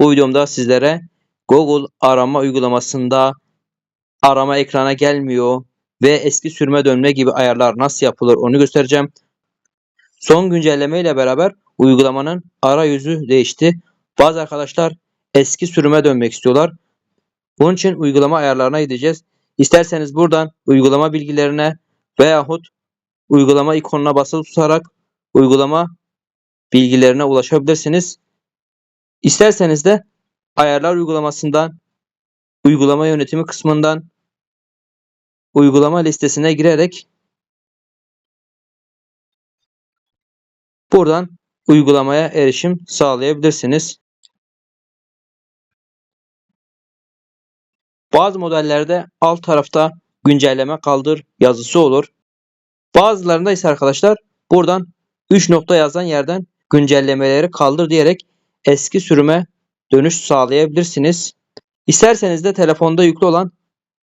Bu videomda sizlere Google arama uygulamasında arama ekrana gelmiyor ve eski sürüme dönme gibi ayarlar nasıl yapılır onu göstereceğim. Son güncelleme ile beraber uygulamanın arayüzü değişti. Bazı arkadaşlar eski sürüme dönmek istiyorlar. Bunun için uygulama ayarlarına gideceğiz. İsterseniz buradan uygulama bilgilerine veyahut uygulama ikonuna basılı tutarak uygulama bilgilerine ulaşabilirsiniz. İsterseniz de ayarlar uygulamasından uygulama yönetimi kısmından uygulama listesine girerek buradan uygulamaya erişim sağlayabilirsiniz. Bazı modellerde alt tarafta güncelleme kaldır yazısı olur. Bazılarında ise arkadaşlar buradan 3 nokta yazan yerden güncellemeleri kaldır diyerek eski sürüme dönüş sağlayabilirsiniz. İsterseniz de telefonda yüklü olan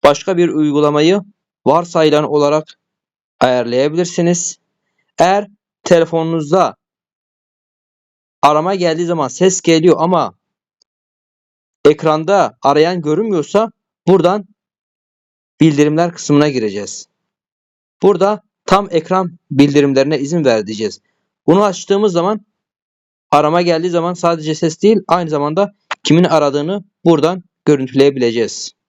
başka bir uygulamayı varsayılan olarak ayarlayabilirsiniz. Eğer telefonunuzda arama geldiği zaman ses geliyor ama ekranda arayan görünmüyorsa buradan bildirimler kısmına gireceğiz. Burada tam ekran bildirimlerine izin ver diyeceğiz. Bunu açtığımız zaman arama geldiği zaman sadece ses değil aynı zamanda kimin aradığını buradan görüntüleyebileceğiz.